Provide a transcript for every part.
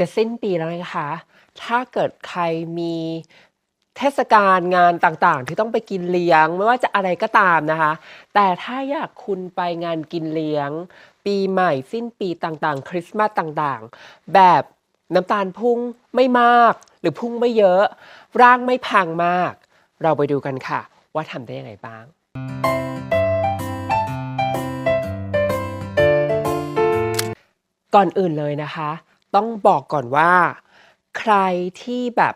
จะสิ้นปีแล้วนะคะ ถ้าเกิดใครมีเทศกาลงานต่างๆ ที่ต้องไปกินเลี้ยง ไม่ว่าจะอะไรก็ตามนะคะ แต่ถ้าอยากคุณไปงานกินเลี้ยง ปีใหม่สิ้นปีต่างๆ คริสต์มาสต่างๆ แบบน้ำตาลพุ่งไม่มาก หรือพุ่งไม่เยอะ ร่างไม่พังมาก เราไปดูกันค่ะ ว่าทำได้ยังไงบ้างก่อนอื่นเลยนะคะ ต้องบอกก่อนว่า ใครที่แบบ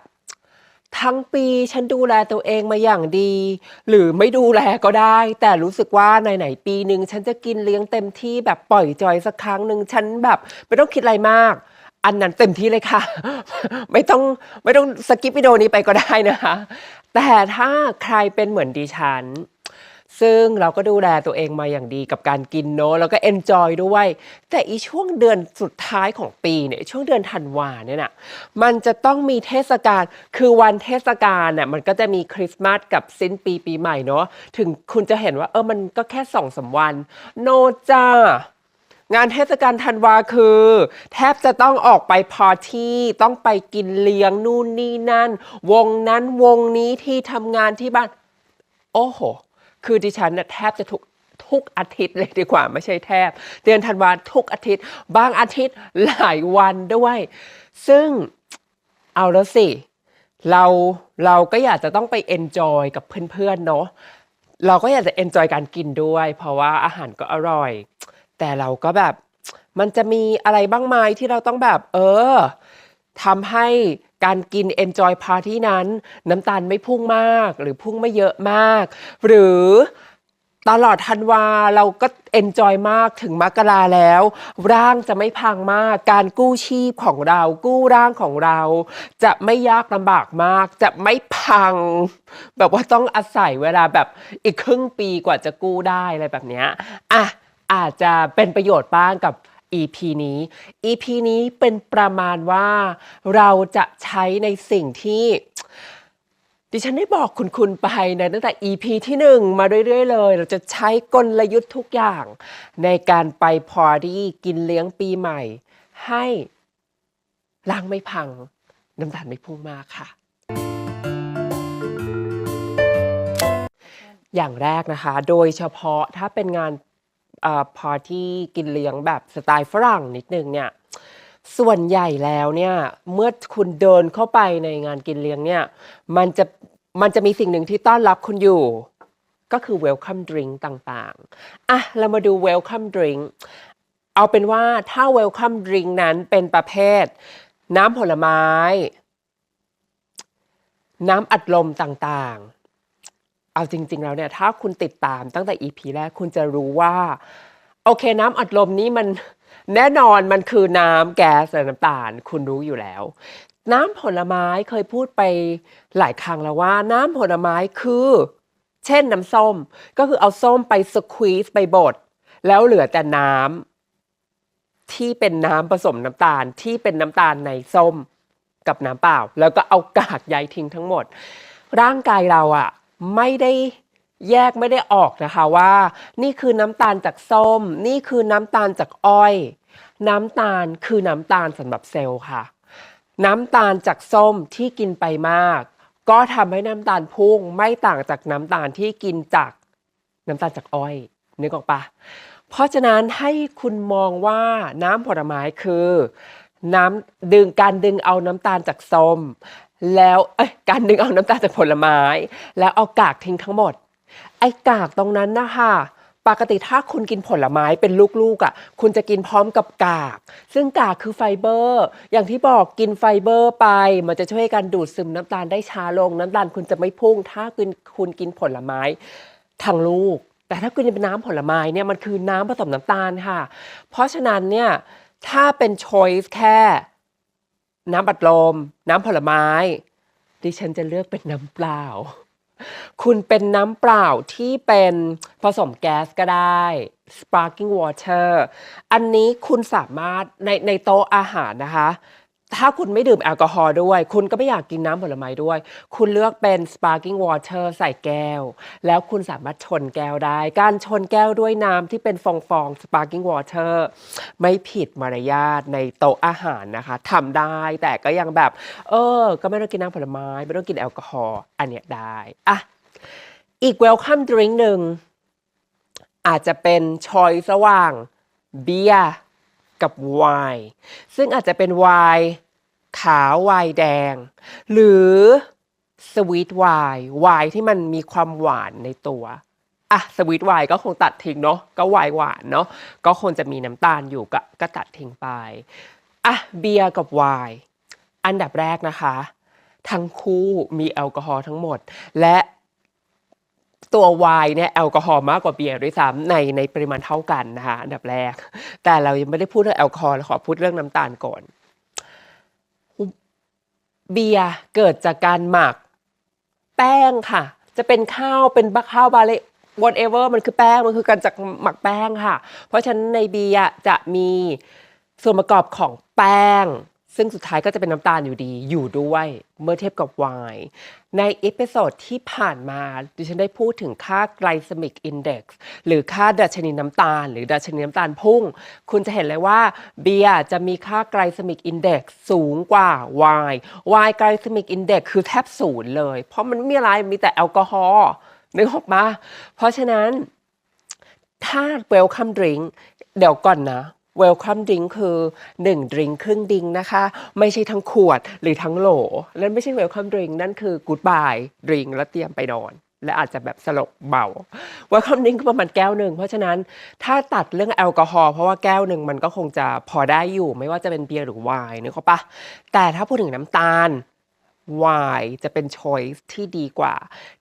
ทั้งปีฉันดูแลตัวเองมาอย่างดี หรือไม่ดูแลก็ได้ แต่รู้สึกว่าไหนๆปีหนึ่งฉันจะกินเลี้ยงเต็มที่แบบปล่อยจอยสักครั้งหนึ่งฉันแบบ ไม่ต้องคิดอะไรมาก อันนั้นเต็มที่เลยค่ะ ไม่ต้องไม่ต้องสกิปวิดีโอนี้ไปก็ได้นะคะ แต่ถ้าใครเป็นเหมือนดิฉัน ซึ่งเราก็ดูแลตัวเองมาอย่างดีกับการกินเนอะแล้วก็เอนจอยด้วย แต่อีช่วงเดือนสุดท้ายของปีเนี่ยช่วงเดือนธันวาเนี่ยนะมันจะต้องมีเทศกาลคือวันเทศกาลน่ะมันก็จะมีคริสต์มาสกับสิ้นปีปีใหม่เนอะถึงคุณจะเห็นว่าเออมันก็แค่สองสามวันโนจ้างานเทศกาลธันวาคือ แทบจะต้องออกไปพาร์ตี้ต้องไปกินเลี้ยงนู่นนี่นั่น วงนั้นวงนี้ที่ทำงานที่บ้าน โอ้โห คือดิฉันน่ะแทบจะทุกทุกอาทิตย์เลยดีกว่าไม่ใช่แทบ เดือนธันวาทุกอาทิตย์ บางอาทิตย์หลายวันด้วย ซึ่งเอาแล้วสิ เราเราก็อยากจะต้องไปเอนจอยกับเพื่อนๆเนาะเราก็อยากจะเอนจอยการกินด้วย เพราะว่าอาหารก็อร่อย แต่เราก็แบบมันจะมีอะไรบ้างไหมที่เราต้องแบบ เออทำให้ การกิน enjoy party นั้น น้ำตาลไม่พุ่งมากหรือพุ่งไม่เยอะมาก หรือตลอดธันวาเราก็ enjoy มากถึงมกราแล้ว ร่างจะไม่พังมาก การกู้ชีพของเรา กู้ร่างของเรา จะไม่ยากลำบากมาก จะไม่พัง แบบว่าต้องอาศัยเวลาแบบอีกครึ่งปีกว่าจะกู้ได้อะไรแบบนี้อะอาจจะเป็นประโยชน์บ้างกับ EP นี้ EP นี้เป็นประมาณว่าเราจะใช้ในสิ่งที่ดิฉันได้บอกคุณคุณไปนะตั้งแต่ EP ที่หนึ่งมาเรื่อยๆเลย เราจะใช้กลยุทธ์ทุกอย่าง ในการไปพอดี้กินเลี้ยงปีใหม่ ให้ร่างไม่พัง น้ำตาลไม่พุ่งมากค่ะ อย่างแรกนะคะ โดยเฉพาะถ้าเป็นงาน พอที่กินเลี้ยงแบบสไตล์ฝรั่งนิดนึงเนี่ยส่วนใหญ่แล้วเนี่ยเมื่อคุณเดินเข้าไปในงานกินเลี้ยงเนี่ยมันจะมันจะมีสิ่งหนึ่งที่ต้อนรับคุณอยู่ ก็คือ welcome drink ต่างๆ อะ เรามาดู welcome drink เอาเป็นว่าถ้า welcome drink นั้นเป็นประเภท น้ำผลไม้ น้ำอัดลมต่าง เอาจริง ๆ แล้วเนี่ยถ้าคุณติดตามตั้งแต่ EP แรกคุณจะรู้ว่า โอเคน้ำอัดลมนี้มันแน่นอนมันคือน้ำแก๊สและน้ำตาล คุณรู้อยู่แล้ว น้ำผลไม้เคยพูดไปหลายครั้งแล้วว่า น้ำผลไม้คือ เช่นน้ำส้ม ก็คือเอาส้มไปสควีซไปบดแล้วเหลือแต่น้ำที่เป็นน้ำผสมน้ำตาลที่เป็นน้ำตาลในส้มกับน้ำเปล่า แล้วก็เอากากใยทิ้งทั้งหมด ร่างกายเราอะ ไม่ได้แยกไม่ได้ออกนะคะว่า นี่คือน้ำตาลจากส้ม นี่คือน้ำตาลจากอ้อย น้ำตาลคือน้ำตาลสำหรับเซลล์ค่ะ น้ำตาลจากส้มที่กินไปมาก ก็ทำให้น้ำตาลพุ่งไม่ต่างจากน้ำตาลที่กินจากน้ำตาลจากอ้อยนึกออกปะเพราะฉะนั้นให้คุณมองว่าน้ำผลไม้คือ น้ำดึงการดึงเอาน้ำตาลจากส้ม แล้วเอ้ยการดึงเอาน้ำตาลจากผลไม้ แล้วเอากากทิ้งทั้งหมด ไอ้กากตรงนั้นนะคะปกติถ้าคุณกินผลไม้เป็นลูกๆอะ่ะ คุณจะกินพร้อมกับกาก ซึ่งกากคือไฟเบอร์ อย่างที่บอกกินไฟเบอร์ไป มันจะช่วยการดูดซึมน้ำตาลได้ช้าลง น้ำตาลคุณจะไม่พุ่ง ถ้าคุณคุณกินผลไม้ทางลูก แต่ถ้าคุณเป็นน้ำผลไม้เนี่ยมันคือน้ำผสมน้ำตาลค่ะ เพราะฉะนั้นเนี่ยถ้าเป็นช้อยส์แค่ น้ำบัดลม น้ำผลไม้ ดิฉันจะเลือกเป็นน้ำเปล่า คุณเป็นน้ำเปล่าที่เป็นผสมแก๊สก็ได้ sparkling water อันนี้คุณสามารถในในโต๊ะอาหารนะคะ ถ้าคุณไม่ดื่มแอลกอฮอล์ด้วย คุณก็ไม่อยากกินน้ำผลไม้ด้วย คุณเลือกเป็น sparkling water ใส่แก้ว แล้วคุณสามารถชนแก้วได้ การชนแก้วด้วยน้ำที่เป็นฟองๆ sparkling water ไม่ผิดมารยาทในโต๊ะอาหารนะคะทำได้แต่ก็ยังแบบ เออ ก็ไม่ต้องกินน้ำผลไม้ ไม่ต้องกินแอลกอฮอล์อันเนี้ยได้อะอีก welcome drink หนึ่งอาจจะเป็นชอยระหว่างเบียร์ กับไวน์ซึ่งอาจจะเป็นไวน์ขาวไวน์แดง หรือสวีทไวน์ไวน์ที่มันมีความหวานในตัวอะสวีทไวน์ก็คงตัดทิ้งเนาะก็ไวน์หวานเนาะก็คงจะมีน้ำตาลอยู่ก็ก็ตัดทิ้งไปอะเบียร์กับไวน์อันดับแรกนะคะ ทั้งคู่มีแอลกอฮอล์ทั้งหมด และ ตัวไวน์เนี่ยแอลกอฮอล์มากกว่าเบียร์ด้วยซ้ำในในปริมาณเท่ากันนะคะอันดับแรก แต่เรายังไม่ได้พูดเรื่องแอลกอฮอล์เราขอพูดเรื่องน้ำตาลก่อน เบียร์เกิดจากการหมัก แป้งค่ะ จะเป็นข้าวเป็นบะข้าวบาเล่ whatever มันคือแป้งมันคือการจากหมักแป้งค่ะ เพราะฉะนั้นในเบียร์จะมีส่วนประกอบของแป้ง ซึ่งสุดท้ายก็จะเป็นน้ำตาลอยู่ดีอยู่ด้วยเมื่อเทียบกับไวน์ในเอพิโซดที่ผ่านมาดิฉันได้พูดถึงค่าไกลซมิกอินเด็กซ์หรือค่าดัชนีน้ำตาล หรือดัชนีน้ำตาลพุ่ง คุณจะเห็นเลยว่าเบียร์จะมีค่าไกลซมิกอินเด็กซ์สูงกว่าไวน์ไวน์ไกลซมิกอินเด็กซ์คือแทบศูนย์เลย เพราะมันไม่มีอะไรมีแต่แอลกอฮอล์นึกออกมาเพราะฉะนั้นถ้า welcome drink เดี๋ยวก่อนนะ welcome drink คือ1 drink ครึ่งดิงนะคะ ไม่ใช่ทั้งขวดหรือทั้งโหล นั่นไม่ใช่ welcome drink นั่นคือ goodbye drink แล้วเตรียมไปนอน และอาจจะแบบสลบเบา welcome drink ก็ประมาณแก้วหนึ่ง เพราะฉะนั้นถ้าตัดเรื่องแอลกอฮอล์เพราะว่าแก้วหนึ่งมันก็คงจะพอได้อยู่ ไม่ว่าจะเป็นเบียร์หรือไวน์นึกออกปะแต่ถ้าพูดถึงน้ำตาล วายจะเป็นช้อยส์ที่ดีกว่า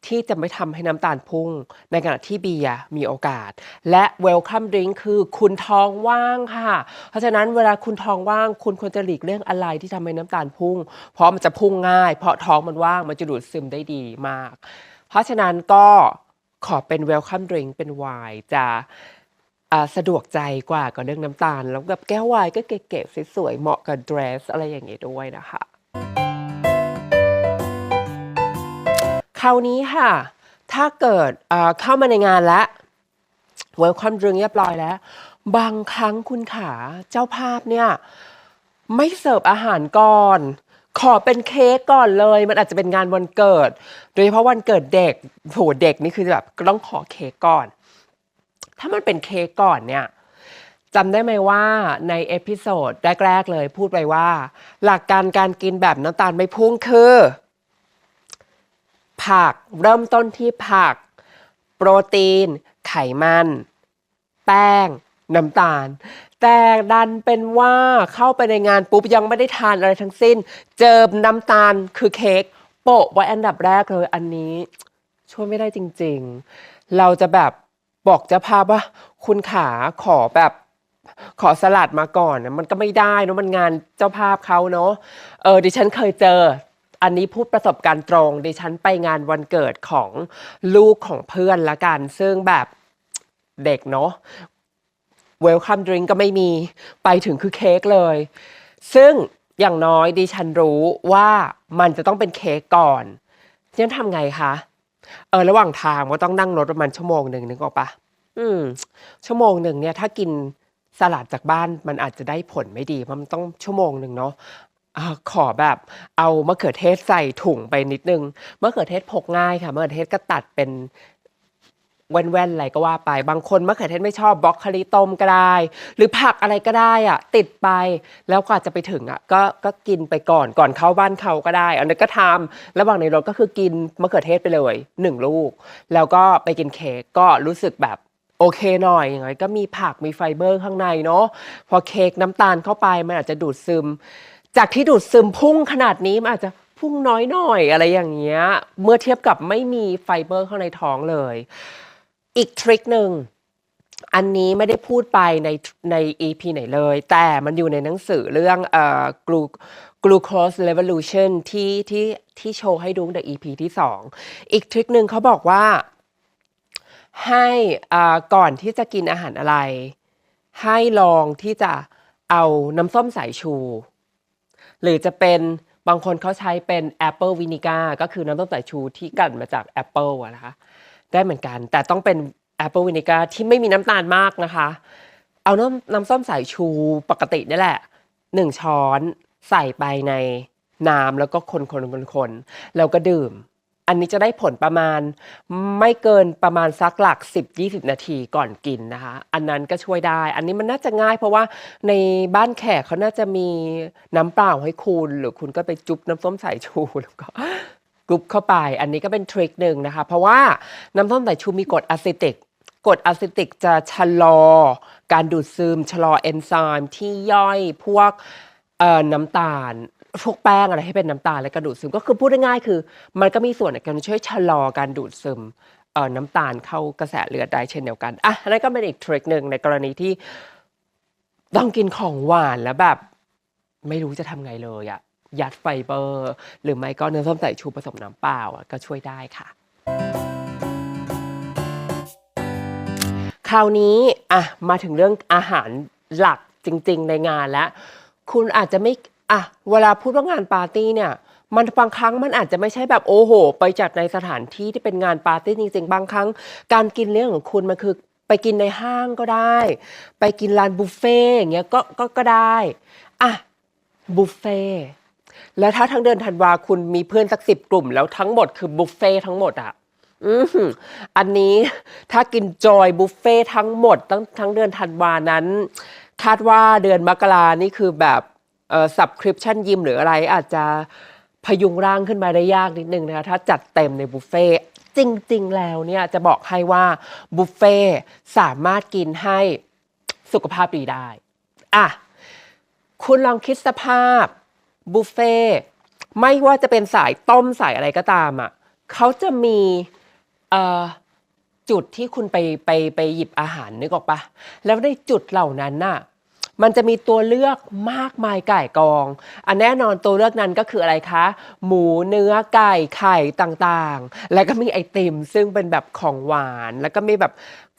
ที่จะไม่ทำให้น้ำตาลพุ่ง ในขณะที่เบียร์มีโอกาส และ welcome drink คือคุณท้องว่างค่ะ เพราะฉะนั้นเวลาคุณท้องว่าง คุณควรจะหลีกเลี่ยงอะไรที่ทำให้น้ำตาลพุ่ง เพราะมันจะพุ่งง่าย เพราะท้องมันว่างมันจะดูดซึมได้ดีมาก เพราะฉะนั้นก็ขอเป็น welcome drink เป็นไวน์จะสะดวกใจกว่ากับเรื่องน้ำตาล แล้วกับแก้วไวน์ก็เก๋ๆสวยๆเหมาะกับ dress อะไรอย่างเงี้ยด้วยนะคะ ราวนี้ค่ะ ถ้าเกิดเข้ามาในงานแล้ว welcome drink เรียบร้อยแล้ว บางครั้งคุณขาเจ้าภาพเนี่ย ไม่เสิร์ฟอาหารก่อน ขอเป็นเค้กก่อนเลย มันอาจจะเป็นงานวันเกิด โดยเฉพาะวันเกิดเด็กโหเด็กนี่คือแบบต้องขอเค้กก่อน ถ้ามันเป็นเค้กก่อนเนี่ยจำได้ไหมว่าในเอพิโซดแรก ๆ เลยพูดไปว่า หลักการการกินแบบน้ำตาลไม่พุ่งคือ ผักเริ่มต้นที่ผัก โปรตีน ไขมัน แป้ง น้ำตาล แต่ดันเป็นว่าเข้าไปในงานปุ๊บยังไม่ได้ทานอะไรทั้งสิ้น เจอน้ำตาลคือเค้กโปะไว้อันดับแรกเลยอันนี้ช่วยไม่ได้จริงๆ เราจะแบบบอกจ้าภาพว่าคุณขาขอแบบขอสลัดมาก่อนนะมันก็ไม่ได้นะมันงานเจ้าภาพเขาเนาะเออดิฉันเคยเจอ อันนี้พูดประสบการณ์ตรง ดิฉันไปงานวันเกิดของลูกของเพื่อนละกัน ซึ่งแบบเด็กเนาะเวลคัมดริงก็ไม่มีไปถึงคือเค้กเลย ซึ่งอย่างน้อยดิฉันรู้ว่ามันจะต้องเป็นเค้กก่อนดิฉันทำไงคะเออระหว่างทางก็ต้องนั่งรถประมาณชั่วโมงหนึ่งนึกออกปะอืม ชั่วโมงหนึ่งเนี่ย ถ้ากินสลัดจากบ้านมันอาจจะได้ผลไม่ดีเพราะมันต้องชั่วโมงหนึ่งเนาะ อา ขอแบบเอามะเขือเทศใส่ถุงไปนิดนึงมะเขือเทศพกง่ายค่ะ มะเขือเทศก็ตัดเป็น แว่น ๆ อะไรก็ว่าไป บางคนมะเขือเทศไม่ชอบบล็อกโคลีต้มก็ได้ หรือผักอะไรก็ได้อะ ติดไป แล้วกว่าจะไปถึงอะ ก็ ก็กินไปก่อน ก่อนเข้าบ้านเขาก็ได้ อันนี้นก็ทำ ระหว่างในรถก็คือกินมะเขือเทศไปเลยหนึ่งลูก แล้วก็ไปกินเค้ก ก็รู้สึกแบบโอเคหน่อย อย่างไรก็มีผัก มีไฟเบอร์ข้างในเนาะ พอเค้กน้ำตาลเข้าไป มันอาจจะดูดซึม จากที่ดูดซึมพุ่งขนาดนี้มันอาจจะพุ่งน้อยหน่อยอะไรอย่างเงี้ย เมื่อเทียบกับไม่มีไฟเบอร์ข้างในท้องเลย อีกทริคหนึ่งอันนี้ไม่ได้พูดไปในใน EP ไหนเลย แต่มันอยู่ในหนังสือเรื่องเอ่อ Glu- glucose revolution ที่ที่ที่โชว์ให้ดูใน EP ที่ 2 อีกทริคหนึ่งเขาบอกว่า ให้อ่าก่อนที่จะกินอาหารอะไร ให้ลองที่จะเอาน้ำส้มสายชู หรือจะเป็นบางคนเขาใช้เป็นแอปเปิลวินิก้าก็คือน้ำส้มสายชูที่กลั่นมาจากแอปเปิลนะคะได้เหมือนกัน แต่ต้องเป็นแอปเปิลวินิก้าที่ไม่มีน้ำตาลมากนะคะ เอาน้ำน้ำส้มสายชูปกตินี่แหละหนึ่งช้อนใส่ไปในน้ำแล้วก็คนๆๆๆแล้วก็ดื่ม อันนี้จะได้ผลประมาณไม่เกินประมาณสักหลัก 10-20 นาทีก่อนกินนะคะ อันนั้นก็ช่วยได้ อันนี้มันน่าจะง่ายเพราะว่าในบ้านแขกเขาน่าจะมีน้ำเปล่าให้คุณ หรือคุณก็ไปจุบน้ำส้มสายชูแล้วก็กรุบเข้าไป อันนี้ก็เป็นทริคหนึ่งนะคะ เพราะว่าน้ำส้มสายชูมีกรดอะซิติกกรดอะซิติกจะชะลอ การดูดซึมชะลอเอนไซม์ที่ย่อยพวกน้ำตาล พวกแป้งอะไรให้เป็นน้ำตาลและกระดูดซึมก็คือพูดง่ายๆคือ มันก็มีส่วนในการช่วยชะลอการดูดซึมเอ่อน้ำตาลเข้ากระแสเลือดได้เช่นเดียวกันอะนนั้นก็เป็นอีกทริคหนึ่งในกรณีที่ต้องกินของหวานแล้วแบบ ไม่รู้จะทำไงเลยอะยัดไฟเบอร์ หรือไม่ก็เนื้อส้มสายชูผสมน้ำเปล่าก็ช่วยได้ค่ะ คราวนี้อะมาถึงเรื่องอาหารหลักจริง ๆ ในงานแล้ว คุณอาจจะไม่ อะเวลาพูดว่างานปาร์ตี้เนี่ย มันบางครั้งมันอาจจะไม่ใช่แบบโอ้โห ไปจัดในสถานที่ที่เป็นงานปาร์ตี้จริงๆบางครั้ง การกินเลี้ยงของคุณมันคือไปกินในห้างก็ได้ ไปกินร้านบุฟเฟ่ต์อย่างเงี้ยก็ก็ก็ได้อะบุฟเฟ่ต์แล้วถ้าทั้งเดือนธันวาคุณมีเพื่อนสักสิบกลุ่ม แล้วทั้งหมดคือบุฟเฟ่ต์ทั้งหมดอะอือหืออันนี้ถ้ากินจอยบุฟเฟ่ต์ทั้งหมดทั้งทั้งเดือนธันวานั้น คาดว่าเดือนมกรานี่คือแบบ เอ่อ subscription ยิมหรืออะไรอาจจะพยุงร่างขึ้นมาได้ยากนิดนึงนะคะถ้าจัดเต็มในบุฟเฟ่จริง ๆ แล้วเนี่ยจะบอกให้ว่าบุฟเฟ่สามารถกินให้สุขภาพดีได้อะคุณลองคิดสภาพบุฟเฟ่ไม่ว่าจะเป็นสายต้มสายอะไรก็ตามอะเขาจะมีเอ่อจุดที่คุณไปไปไปหยิบอาหารนึกออกปะแล้วในจุดเหล่านั้นน่ะ มันจะมีตัวเลือกมากมายไก่กอง อันแน่นอนตัวเลือกนั้นก็คืออะไรคะ หมูเนื้อไก่ไข่ต่างๆ แล้วก็มีไอติม ซึ่งเป็นแบบของหวาน แล้วก็มีแบบ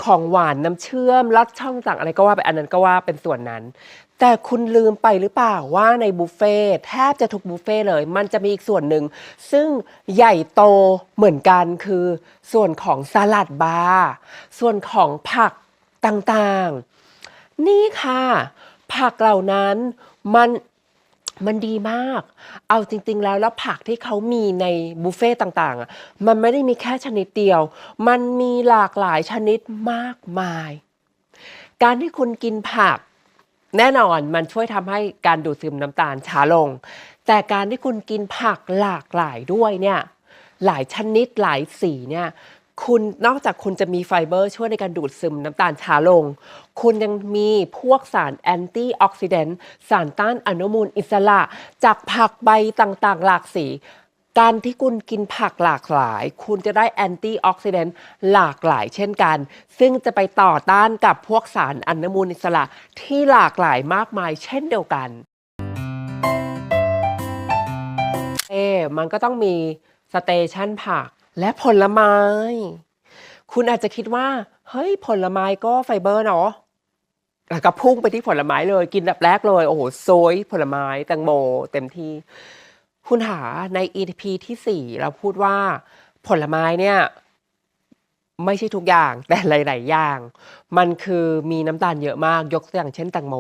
ของหวานน้ำเชื่อมลอดช่องต่างอะไรก็ว่าไปอันนั้นก็ว่าเป็นส่วนนั้น แต่คุณลืมไปหรือเปล่าว่าในบุฟเฟ่ต์แทบจะทุกบุฟเฟ่ต์เลย มันจะมีอีกส่วนหนึ่ง ซึ่งใหญ่โตเหมือนกันคือ ส่วนของสลัดบาร์ส่วนของผักต่างๆ นี่ค่ะ ผักเหล่านั้นมันมันดีมาก เอาจริง ๆ แล้วแล้วผักที่เขามีในบุฟเฟ่ต่างๆอะมันไม่ได้มีแค่ชนิดเดียว มันมีหลากหลายชนิดมากมาย การที่คุณกินผัก แน่นอนมันช่วยทำให้การดูดซึมน้ำตาลช้าลง แต่การที่คุณกินผักหลากหลายด้วยเนี่ยหลายชนิดหลายสีเนี่ย คุณนอกจากคุณจะมีไฟเบอร์ช่วยในการดูดซึมน้ำตาลช้าลง คุณยังมีพวกสารแอนตี้ออกซิแดนต์สารต้านอนุมูลอิสระ จากผักใบต่างๆ หลากสี การที่คุณกินผักหลากหลาย คุณจะได้แอนตี้ออกซิแดนต์หลากหลายเช่นกัน ซึ่งจะไปต่อต้านกับพวกสารอนุมูลอิสระที่หลากหลายมากมายเช่นเดียวกันเอมันก็ต้องมีสเตชันผัก และผลไม้ คุณอาจจะคิดว่า เฮ้ย ผลไม้ก็ไฟเบอร์เนาะแล้วก็พุ่งไปที่ผลไม้เลยกินแบบแรกเลย โอ้โหโซยผลไม้แตงโมเต็มที่ คุณหาใน EP ที่ 4 เราพูดว่าผลไม้เนี่ยไม่ใช่ทุกอย่างแต่หลาย ๆ อย่าง มันคือมีน้ำตาลเยอะมากยกตัวอย่างเช่นแตงโม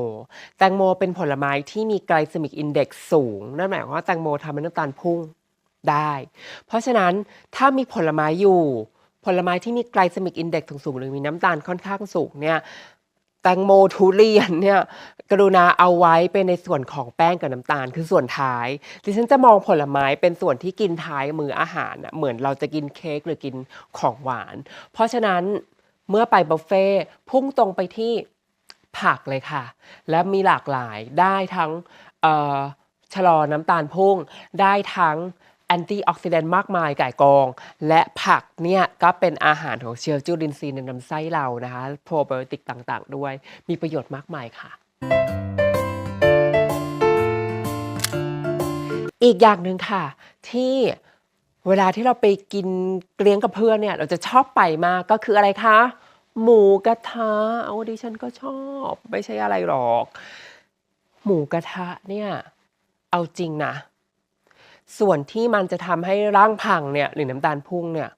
แตงโมเป็นผลไม้ที่มีไกลซ e มิกอินเด็กซ์สูง นั่นหมายความว่าแตงโมทำให้น้ำตาลพุ่ง ได้ เพราะฉะนั้นถ้ามีผลไม้อยู่ ผลไม้ที่มีไกลซมิกอินเด็กซ์สูงๆหรือมีน้ำตาลค่อนข้างสูงเนี่ยแตงโมทุเรียนเนี่ยกรุณาเอาไว้เป็นในส่วนของแป้งกับน้ำตาลคือส่วนท้ายดิฉันจะมองผลไม้เป็นส่วนที่กินท้ายมืออาหารน่ะเหมือนเราจะกินเค้กหรือกินของหวาน เพราะฉะนั้นเมื่อไปบุฟเฟ่พุ่งตรงไปที่ผักเลยค่ะ และมีหลากหลายได้ทั้งชะลอน้ำตาลพุ่งได้ทั้ง แอนตี้ออกซิแดนต์มากมายก่ายกอง และผักเนี่ยก็เป็นอาหารของเชลจูลินทรีย์ในลำไส้เรานะคะโปรไบโอติกต่างๆ ด้วย มีประโยชน์มากมายค่ะ อีกอย่างหนึ่งค่ะ ที่เวลาที่เราไปกินเลี้ยงกับเพื่อนเนี่ยเราจะชอบไปมากก็คืออะไรคะ หมูกระทะเอาดิฉันก็ชอบ ไม่ใช่อะไรหรอก หมูกระทะเนี่ย เอาจริงนะ ส่วนที่มันจะทำให้ร่างพังเนี่ยหรือน้ำตาลพุ่งเนี่ย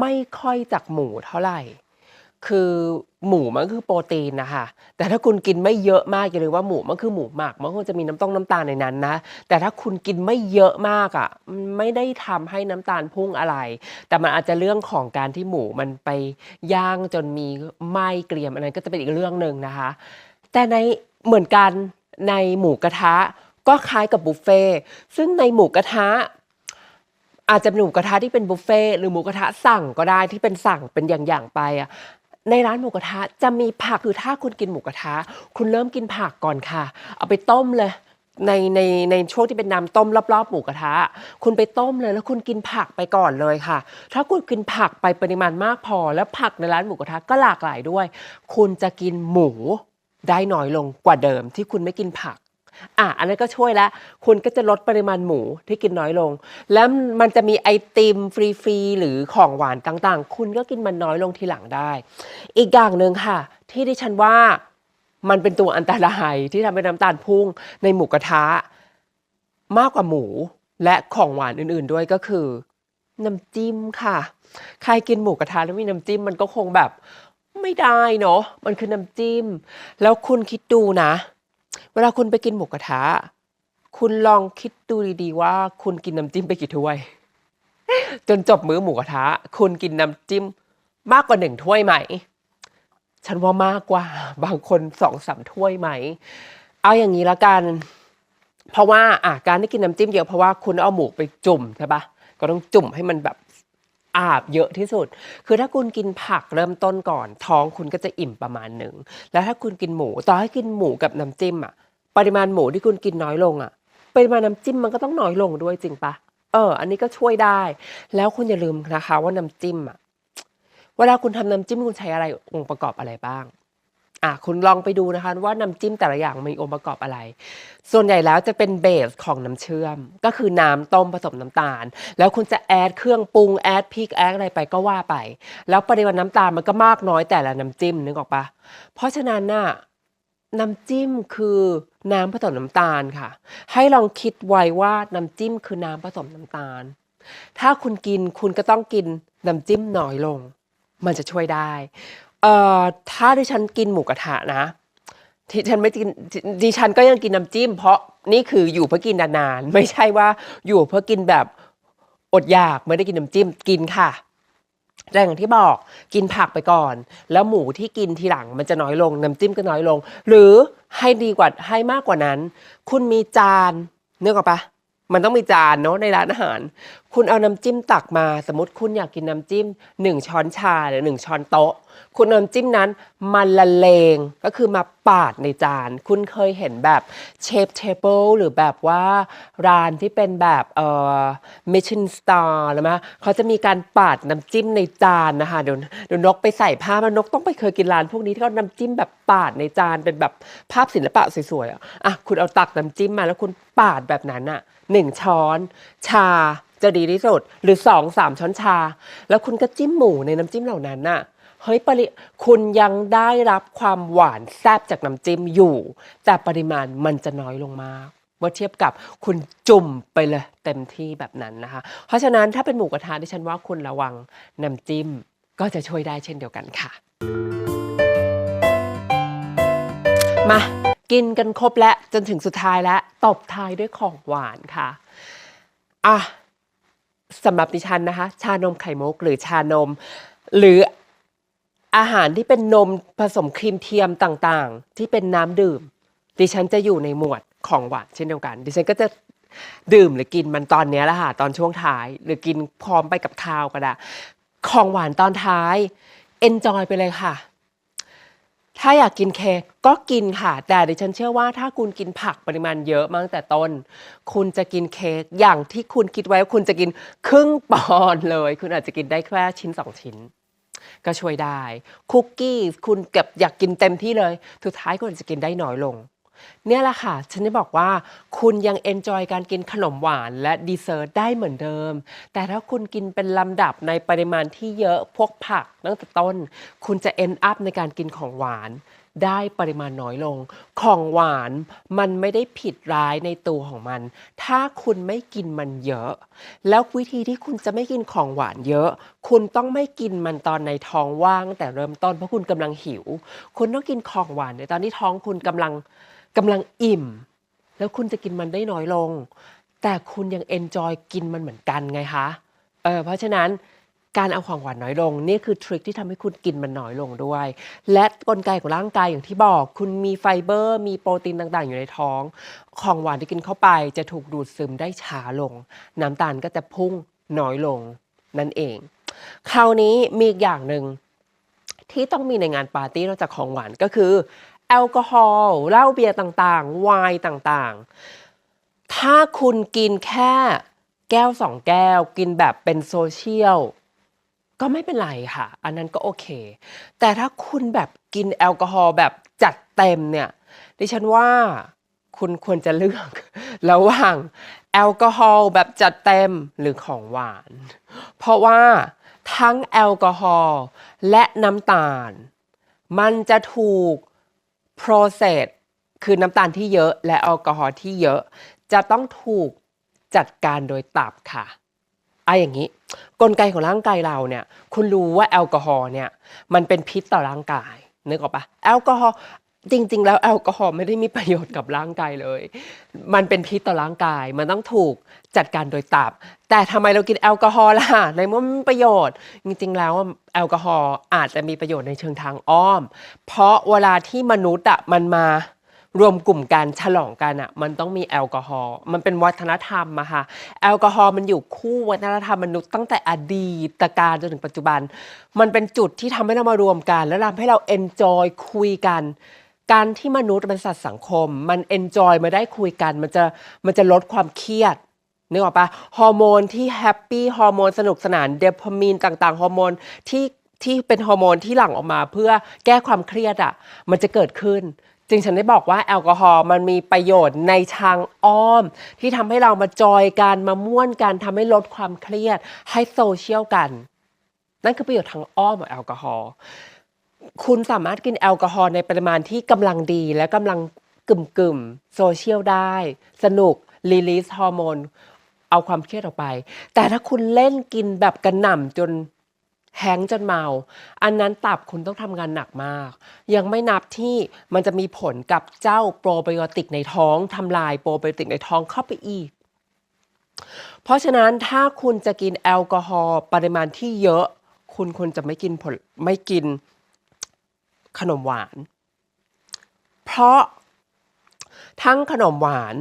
ไม่ค่อยจากหมูเท่าไหร่ คือหมูมันคือโปรตีนนะคะ แต่ถ้าคุณกินไม่เยอะมากอย่าลืมว่าหมูมันคือหมูหมัก มันคงจะมีน้ำต้องน้ำตาลในนั้นนะ แต่ถ้าคุณกินไม่เยอะมากอะ่ะ ไม่ได้ทำให้น้ำตาลพุ่งอะไร แต่มันอาจจะเรื่องของการที่หมูมันไปย่างจนมีไหม้เกรียมอะไรก็จะเป็นอีกเรื่องหนึ่งนะคะ แต่ในเหมือนกันในหมูกระทะ ก็คล้ายกับบุฟเฟ่ต์ซึ่งในหมูกระทะ อาจจะเป็นหมูกระทะที่เป็นบุฟเฟ่ต์หรือหมูกระทะสั่งก็ได้ที่เป็นสั่งเป็นอย่างๆไปอะในร้านหมูกระทะจะมีผักคือถ้าคุณกินหมูกระทะ คุณเริ่มกินผักก่อนค่ะ เอาไปต้มเลยในในในช่วงที่เป็นน้ำต้มรอบๆหมูกระทะ คุณไปต้มเลยแล้วคุณกินผักไปก่อนเลยค่ะ ถ้าคุณกินผักไปปริมาณมากพอ แล้วผักในร้านหมูกระทะก็หลากหลายด้วย คุณจะกินหมูได้น้อยลงกว่าเดิมที่คุณไม่กินผัก อะอันนั้นก็ช่วยแล้วคุณก็จะลดปริมาณหมูที่กินน้อยลง แล้วมันจะมีไอติมฟรีๆหรือของหวานต่างๆ คุณก็กินมันน้อยลงทีหลังได้ อีกอย่างหนึ่งค่ะ ที่ดิฉันว่ามันเป็นตัวอันตรายที่ทำให้น้ำตาลพุ่งในหมูกระทะ มากกว่าหมูและของหวานอื่นๆด้วยก็คือน้ำจิ้มค่ะ ใครกินหมูกระทะแล้วมีน้ำจิ้มมันก็คงแบบไม่ได้เนาะมันคือน้ำจิ้ม แล้วคุณคิดดูนะ เวลาคุณไปกินหมูกระทะ คุณลองคิดดูดีๆว่า คุณกินน้ำจิ้มไปกี่ถ้วย จนจบมื้อหมูกระทะ คุณกินน้ำจิ้มมากกว่าหนึ่งถ้วยไหม ฉันว่ามากกว่า บางคนสองสามถ้วยไหม เอาอย่างนี้ละกัน เพราะว่าอะการที่กินน้ำจิ้มเยอะเพราะว่าคุณเอาหมูไปจุ่มใช่ปะก็ต้องจุ่มให้มันแบบ อาบเยอะที่สุด คือถ้าคุณกินผักเริ่มต้นก่อน ท้องคุณก็จะอิ่มประมาณหนึ่ง แล้วถ้าคุณกินหมูต่อให้กินหมูกับน้ำจิ้มอะปริมาณหมูที่คุณกินน้อยลงอะปริมาณน้ำจิ้มมันก็ต้องน้อยลงด้วยจริงปะเออ อันนี้ก็ช่วยได้ แล้วคุณอย่าลืมนะคะ ว่าน้ำจิ้มอะเวลาคุณทำน้ำจิ้มคุณใช้อะไรองค์ประกอบอะไรบ้าง อะคุณลองไปดูนะคะว่าน้ำจิ้มแต่ละอย่างมีองค์ประกอบอะไร ส่วนใหญ่แล้วจะเป็นเบสของน้ำเชื่อม ก็คือน้ำต้มผสมน้ำตาล แล้วคุณจะแอดเครื่องปรุงแอดพริกแอดอะไรไปก็ว่าไป แล้วปริมาณน้ำตาลมันก็มากน้อยแต่ละน้ำจิ้มนึกออกปะเพราะฉะนั้นน่ะน้ำจิ้มคือน้ำผสมน้ำตาลค่ะ ให้ลองคิดไว้ว่าน้ำจิ้มคือน้ำผสมน้ำตาล ถ้าคุณกินคุณก็ต้องกินน้ำจิ้มน้อยลง มันจะช่วยได้ เอ่อถ้าดิฉันกินหมูกระทะนะที่ฉันไม่กินดิฉันก็ยังกินน้ำจิ้ม เพราะนี่คืออยู่เพื่อกินนานๆไม่ใช่ว่าอยู่เพื่อกินแบบอดอยากไม่ได้กินน้ำจิ้มกินค่ะแต่อย่างที่บอกกินผักไปก่อน แล้วหมูที่กินทีหลังมันจะน้อยลงน้ำจิ้มก็น้อยลง หรือให้ดีกว่าให้มากกว่านั้น คุณมีจานนึกออกปะมันต้องมีจานเนาะในร้านอาหาร คุณเอาน้ำจิ้มตักมา สมมติคุณอยากกินน้ำจิ้มหนึ่งช้อนชาหรือหนึ่งช้อนโต๊ะ คุณเอาน้ำจิ้มนั้นมาละเลงก็คือมาปาดในจาน คุณเคยเห็นแบบเชฟเทเบิลหรือแบบว่าร้านที่เป็นแบบเอ่อมิชลินสตาร์หรือไหมเขาจะมีการปาดน้ำจิ้มในจานนะคะเดี๋ยวเดี๋ยวนกไปใส่ผ้ามันนกต้องไปเคยกินร้านพวกนี้ที่เขาน้ำจิ้มแบบปาดในจานเป็นแบบภาพศิลปะสวยๆอะอะคุณเอาตักน้ำจิ้มมาแล้วคุณปาดแบบนั้นอะหนึ่งช้อน ชาจะดีที่สุดหรือสองสามช้อนชา แล้วคุณก็จิ้มหมูในน้ำจิ้มเหล่านั้นน่ะ เฮ้ยปริคุณยังได้รับความหวานแซ่บจากน้ำจิ้มอยู่ แต่ปริมาณมันจะน้อยลงมากเมื่อเทียบกับคุณจุ่มไปเลยเต็มที่แบบนั้นนะคะ เพราะฉะนั้นถ้าเป็นหมูกระทะที่ฉันว่าคุณระวังน้ำจิ้มก็จะช่วยได้เช่นเดียวกันค่ะ มากินกันครบแล้วจนถึงสุดท้ายแล้วตบท้ายด้วยของหวานค่ะอะสำหรับดิฉันนะคะ ชานมไข่มุกหรือชานม หรือ อาหารที่เป็นนมผสมครีมเทียมต่างๆ ที่เป็นน้ำดื่ม ดิฉันจะอยู่ในหมวดของหวานเช่นเดียวกัน ดิฉันก็จะดื่มหรือกินมันตอนเนี้ยแหละค่ะตอนช่วงท้าย หรือกินพร้อมไปกับข้าวก็ได้ของหวานตอนท้าย enjoy ไปเลยค่ะ ถ้าอยากกินเค้กก็กินค่ะ แต่ดิฉันเชื่อว่าถ้าคุณกินผักปริมาณเยอะมาตั้งแต่ต้น คุณจะกินเค้กอย่างที่คุณคิดไว้ว่าคุณจะกินครึ่งปอนด์เลย คุณอาจจะกินได้แค่ชิ้นสองชิ้น ก็ช่วยได้คุกกี้คุณเก็บอยากกินเต็มที่เลยสุดท้ายคุณอาจจะกินได้น้อยลง เนี่ยแหละค่ะ ฉันจะบอกว่าคุณยังเอนจอยการกินขนมหวานและดีเซอร์ได้เหมือนเดิม แต่ถ้าคุณกินเป็นลำดับในปริมาณที่เยอะพวกผักตั้งแต่ต้น คุณจะเอนอัพในการกินของหวาน ได้ปริมาณน้อยลง ของหวานมันไม่ได้ผิดร้ายในตัวของมัน ถ้าคุณไม่กินมันเยอะ แล้ววิธีที่คุณจะไม่กินของหวานเยอะ คุณต้องไม่กินมันตอนในท้องว่าง แต่เริ่มต้นเพราะคุณกำลังหิว คุณต้องกินของหวานในตอนที่ท้องคุณกำลังกำลังอิ่ม แล้วคุณจะกินมันได้น้อยลง แต่คุณยังเอนจอยกินมันเหมือนกันไงคะเออเพราะฉะนั้น การเอาของหวานน้อยลง นี่คือทริคที่ทำให้คุณกินมันน้อยลงด้วย และกลไกของร่างกายอย่างที่บอก คุณมีไฟเบอร์ มีโปรตีนต่างๆ อยู่ในท้อง ของหวานที่กินเข้าไป จะถูกดูดซึมได้ช้าลง น้ำตาลก็จะพุ่งน้อยลงนั่นเอง คราวนี้มีอีกอย่างหนึ่งที่ต้องมีในงานปาร์ตี้นอกจากของหวานก็คือ แอลกอฮอล์เหล้าเบียร์ต่างๆไวน์ต่างๆ ถ้าคุณกินแค่แก้วสองแก้ว กินแบบเป็นโซเชียล ก็ไม่เป็นไรค่ะ อันนั้นก็โอเค แต่ถ้าคุณแบบกินแอลกอฮอล์แบบจัดเต็มเนี่ยดิฉันว่าคุณควรจะเลือกระหว่างแอลกอฮอล์แบบจัดเต็มหรือของหวาน เพราะว่าทั้งแอลกอฮอล์และน้ำตาล มันจะถูก process คือน้ำตาลที่เยอะและแอลกอฮอล์ที่เยอะ จะต้องถูกจัดการโดยตับค่ะ ไอ้อย่างนี้ กลไกของร่างกายเราเนี่ย คุณรู้ว่าแอลกอฮอล์เนี่ย มันเป็นพิษต่อร่างกายนึกออกปะแอลกอฮอล์จริง ๆ แล้วแอลกอฮอล์ไม่ได้มีประโยชน์กับร่างกายเลย มันเป็นพิษต่อร่างกาย มันต้องถูกจัดการโดยตับ แต่ทำไมเรากินแอลกอฮอล์ล่ะ ในเมื่อมันมีประโยชน์ จริง ๆ แล้วแอลกอฮอล์อาจจะมีประโยชน์ในเชิงทางอ้อม เพราะเวลาที่มนุษย์อะมันมา รวมกลุ่มกันฉลองกันอะมันต้องมีแอลกอฮอล์มันเป็นวัฒนธรรมอะค่ะแอลกอฮอล์มันอยู่คู่วัฒนธรรมมนุษย์ตั้งแต่อดีตการจนถึงปัจจุบัน มันเป็นจุดที่ทำให้เรามารวมกัน แล้วทำให้เราเอนจอยคุยกัน การที่มนุษย์เป็นสัตว์สังคม มันเอนจอยมาได้คุยกัน มันจะมันจะลดความเครียดนึกออกปะฮอร์โมนที่แฮปปี้ฮอร์โมนสนุกสนานเดโพมีนต่างๆฮอร์โมนที่ที่เป็นฮอร์โมนที่หลั่งออกมาเพื่อแก้ความเครียดอะมันจะเกิดขึ้น จึงฉันได้บอกว่าแอลกอฮอล์มันมีประโยชน์ในทางอ้อม ที่ทำให้เรามาจอยกันมาม่วนกันทำให้ลดความเครียด ให้โซเชียลกัน นั่นคือประโยชน์ทางอ้อมของแอลกอฮอล์คุณสามารถกินแอลกอฮอล์ในปริมาณที่กำลังดีและกำลังกึ่มกึ่มโซเชียลได้ สนุกรีลีสฮอร์โมนเอาความเครียดออกไป แต่ถ้าคุณเล่นกินแบบกระหน่ำจน แฮงจนเมา อันนั้นตับคุณต้องทำงานหนักมาก ยังไม่นับที่มันจะมีผลกับเจ้าโปรไบโอติกในท้องทำลายโปรไบโอติกในท้องเข้าไปอีก เพราะฉะนั้นถ้าคุณจะกินแอลกอฮอล์ปริมาณที่เยอะ คุณควรจะไม่กินผลไม่กินขนมหวาน เพราะทั้งขนมหวาน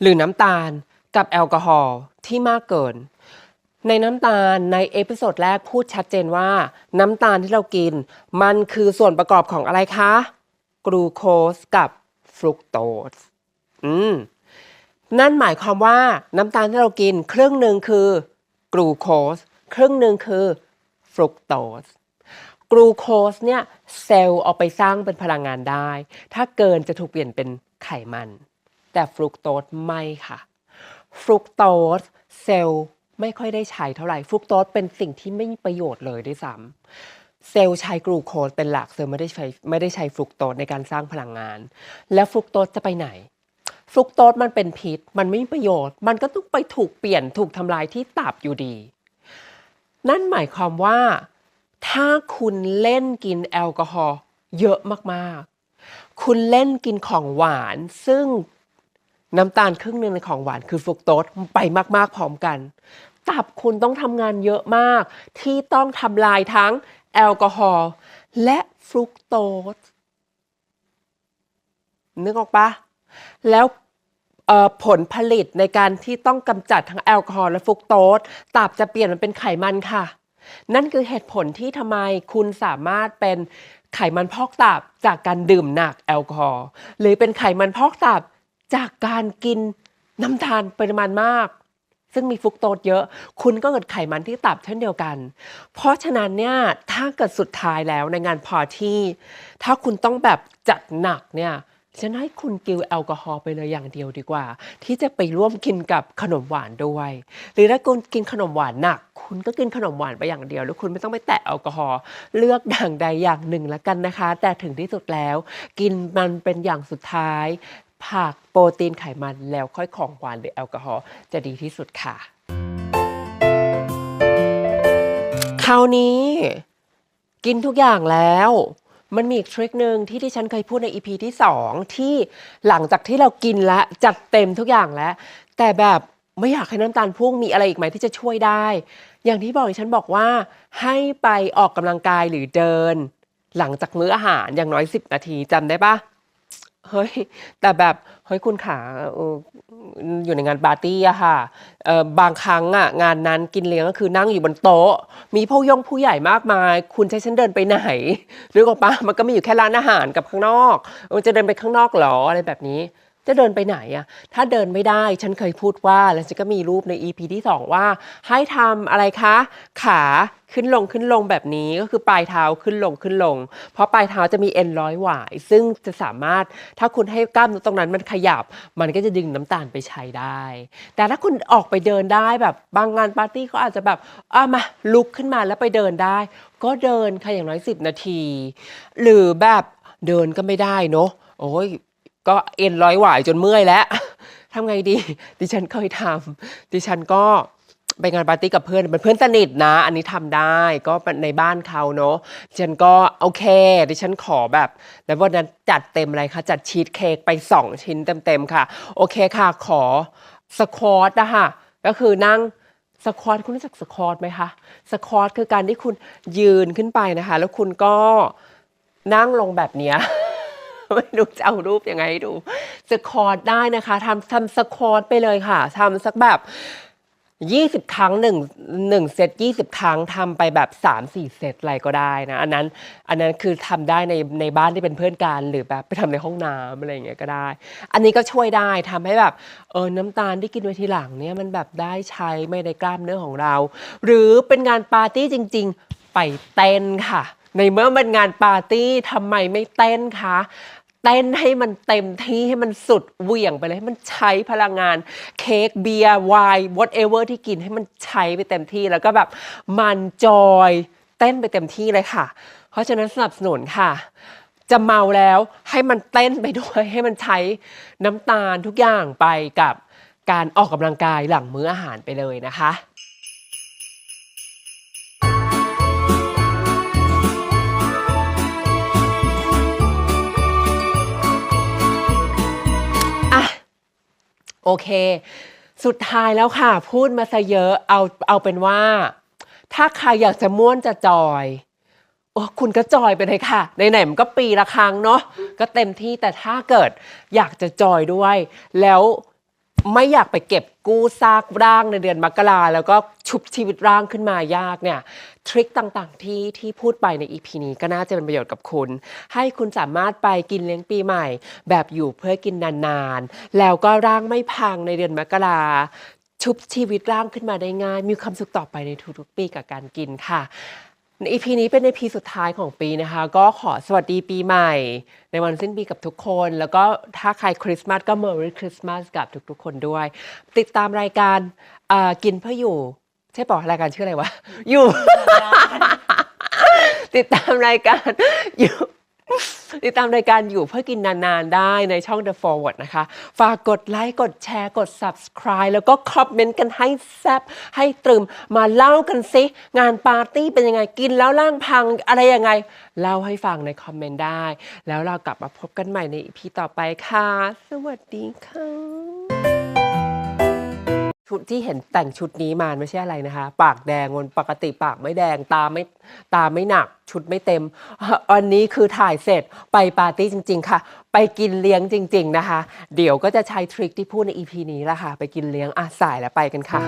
หรือน้ำตาลกับแอลกอฮอล์ที่มากเกิน ในน้ำตาลในเอพิโซดแรกพูดชัดเจนว่า น้ำตาลที่เรากิน มันคือส่วนประกอบของอะไรคะ กลูโคสกับฟรุกโตสอืมนั่นหมายความว่าน้ำตาลที่เรากิน ครึ่งหนึ่งคือกลูโคสครึ่งหนึ่งคือฟรุกโตสกลูโคสเนี่ยเซลล์เอาไปสร้างเป็นพลังงานได้ ถ้าเกินจะถูกเปลี่ยนเป็นไขมัน แต่ฟรุกโตสไม่ค่ะฟรุกโตสเซลล์ ไม่ค่อยได้ใช้เท่าไหร่ฟรุกโตสเป็นสิ่งที่ไม่มีประโยชน์เลยด้วยซ้ำเซลล์ใช้กลูโคสเป็นหลักเซลล์ไม่ได้ใช้ไม่ได้ใช้ฟรุกโตสในการสร้างพลังงาน แล้วฟรุกโตสจะไปไหนฟรุกโตสมันเป็นพิษ มันไม่มีประโยชน์ มันก็ต้องไปถูกเปลี่ยนถูกทำลายที่ตับอยู่ดี นั่นหมายความว่า ถ้าคุณเล่นกินแอลกอฮอล์เยอะมากๆ คุณเล่นกินของหวาน ซึ่งน้ำตาลครึ่งหนึ่งในของหวานคือฟรุกโตสไปมากๆพร้อมกัน ตับคุณต้องทำงานเยอะมาก ที่ต้องทำลายทั้งแอลกอฮอล์และฟรุกโตสนึกออกปะแล้วผลผลิตในการที่ต้องกำจัดทั้งแอลกอฮอล์และฟรุกโตสตับจะเปลี่ยนมันเป็นไขมันค่ะ นั่นคือเหตุผลที่ทำไมคุณสามารถเป็นไขมันพอกตับจากการดื่มหนักแอลกอฮอล์หรือเป็นไขมันพอกตับจากการกินน้ำตาลปริมาณมาก ซึ่งมีฟุกโตสเยอะ คุณก็เกิดไขมันที่ตับเช่นเดียวกัน เพราะฉะนั้นเนี่ยถ้าเกิดสุดท้ายแล้วในงานพาร์ตี้ถ้าคุณต้องแบบจัดหนักเนี่ยฉันให้คุณกินแอลกอฮอล์ไปเลยอย่างเดียวดีกว่า ที่จะไปร่วมกินกับขนมหวานด้วย หรือถ้าคุณกินขนมหวานหนัก คุณก็กินขนมหวานไปอย่างเดียวแล้วคุณไม่ต้องไปแตะแอลกอฮอล์เลือกอย่างใดอย่างหนึ่งละกันนะคะ แต่ถึงที่สุดแล้ว กินมันเป็นอย่างสุดท้าย ผักโปรตีนไขมันแล้วค่อยของหวานหรือแอลกอฮอล์จะดีที่สุดค่ะ คราวนี้ กินทุกอย่างแล้วมันมีอีกทริคหนึ่งที่ที่ฉันเคยพูดใน EP ที่ 2 ที่หลังจากที่เรากินแล้วจัดเต็มทุกอย่างแล้ว แต่แบบไม่อยากให้น้ำตาลพุ่งมีอะไรอีกไหมที่จะช่วยได้ อย่างที่บอกฉันบอกว่า ให้ไปออกกำลังกายหรือเดิน หลังจากมื้ออาหารอย่างน้อย 10 นาทีจำได้ปะ เฮ้ย แต่แบบเฮ้ยคุณขาอยู่ในงานปาร์ตี้อะค่ะบางครั้งอะงานนั้นกินเลี้ยงก็คือนั่งอยู่บนโต๊ะ มีผู้ยงผู้ใหญ่มากมาย คุณใช้ฉันเดินไปไหนหรืออกปะมันก็มีอยู่แค่ร้านอาหารกับข้างนอก มันจะเดินไปข้างนอกเหรออะไรแบบนี้ จะเดินไปไหนอะถ้าเดินไม่ได้ฉันเคยพูดว่า แล้วฉันก็มีรูปใน EP ที่ 2 ว่า ให้ทำอะไรคะ ขาขึ้นลงขึ้นลงแบบนี้ก็คือปลายเท้าขึ้นลงขึ้นลง เพราะปลายเท้าจะมีเอ็นร้อยหวาย ซึ่งจะสามารถถ้าคุณให้กล้ามเนื้อตรงนั้นมันขยับ มันก็จะดึงน้ำตาลไปใช้ได้ แต่ถ้าคุณออกไปเดินได้แบบบางงานปาร์ตี้เขาอาจจะแบบอ่ามาลุกขึ้นมาแล้วไปเดินได้ ก็เดินค่ะอย่างน้อย 10 นาที หรือแบบเดินก็ไม่ได้เนอะโอ้ย ก็เอ็นร้อยหวายจนเมื่อยแล้วทำไงดี ดิฉันเคยทำดิฉันก็ไปงานปาร์ตี้กับเพื่อนเป็นเพื่อนสนิทนะ อันนี้ทำได้ก็ในบ้านเขาเนอะดิฉันก็โอเค ดิฉันขอแบบแล้ววันนั้นจัดเต็มอะไรคะจัดชีสเค้กไป 2 ชิ้นเต็มๆค่ะ โอเคค่ะขอสควอตนะคะก็คือนั่งสควอตคุณรู้จักสควอตไหมคะสควอตคือการที่คุณยืนขึ้นไปนะคะ แล้วคุณก็นั่งลงแบบเนี้ย ไม่รู้จะเอารูปยังไงให้ดูสควอตได้นะคะทำทำสควอตไปเลยค่ะทำสักแบบ20ครั้งหนึ่งหนึ่งเซต20ครั้งทำไปแบบ3-4เซตอะไรก็ได้นะอันนั้นอันนั้นคือทำได้ในในบ้านที่เป็นเพื่อนกันหรือแบบไปทำในห้องน้ำอะไรอย่างเงี้ยก็ได้ อันนี้ก็ช่วยได้ทำให้แบบเออน้ำตาลที่กินไว้ทีหลังเนี่ยมันแบบได้ใช้ไม่ในกล้ามเนื้อของเรา หรือเป็นงานปาร์ตี้จริง ๆ ไปเต้นค่ะ ในเมื่อมันงานปาร์ตี้ทำไมไม่เต้นคะ เต้นให้มันเต็มที่ให้มันสุดเหวี่ยงไปเลย ให้มันใช้พลังงานเค้กเบียร์ไวน์ whatever ที่กินให้มันใช้ไปเต็มที่แล้วก็แบบมันจอยเต้นไปเต็มที่เลยค่ะ เพราะฉะนั้นสนับสนุนค่ะจะเมาแล้วให้มันเต้นไปด้วย ให้มันใช้น้ำตาลทุกอย่างไปกับการออกกำลังกายหลังมื้ออาหารไปเลยนะคะ โอเค สุดท้ายแล้วค่ะ พูดมาซะเยอะเอาเอาเป็นว่า ถ้าใครอยากจะม่วนจะจอยโอ้คุณก็จอยไปเลยค่ะ ในไหนมันก็ปีละครั้งเนาะก็เต็มที่แต่ถ้าเกิดอยากจะจอยด้วย แล้ว ไม่อยากไปเก็บกู้ซากร่างในเดือนมกราแล้วก็ชุบชีวิตร่างขึ้นมายากเนี่ยทริคต่างๆที่ที่พูดไปใน EP นี้ก็น่าจะเป็นประโยชน์กับคุณ ให้คุณสามารถไปกินเลี้ยงปีใหม่ แบบอยู่เพื่อกินนานๆ แล้วก็ร่างไม่พังในเดือนมกราชุบชีวิตร่างขึ้นมาได้ง่าย มีความสุขต่อไปในทุกๆปีกับการกินค่ะ ใน EP นี้เป็น EP สุดท้ายของปีนะคะ ก็ขอสวัสดีปีใหม่ ในวันสิ้นปีกับทุกคน แล้วก็ถ้าใครคริสต์มาสก็ Merry Christmas กับทุกๆ คนด้วย ติดตามรายการอ่ากินเพื่ออยู่ ใช่ป่ะรายการชื่ออะไรวะ อยู่ ติดตามรายการอยู่ ติดตามรายการอยู่เพื่อกินนาน ๆ ได้ในช่อง The Forward นะคะ ฝากกดไลค์ กดแชร์ กด subscribe แล้วก็คอมเมนต์กันให้แซบให้ตรึม มาเล่ากันซิ งานปาร์ตี้เป็นยังไง กินแล้วร่างพังอะไรยังไง เล่าให้ฟังในคอมเมนต์ได้ แล้วเรากลับมาพบกันใหม่ในอีพีต่อไปค่ะ สวัสดีค่ะ ชุดที่เห็นแต่งชุดนี้มาไม่ใช่อะไรนะคะ ปากแดงวันปกติปากไม่แดงตาไม่ตาไม่หนัก ชุดไม่เต็มอันนี้คือถ่ายเสร็จไปปาร์ตี้จริง ๆ ค่ะ ไปกินเลี้ยงจริง ๆ นะคะ เดี๋ยวก็จะใช้ทริคที่พูดใน EP นี้ละค่ะ ไปกินเลี้ยงอะสายแล้วไปกันค่ะ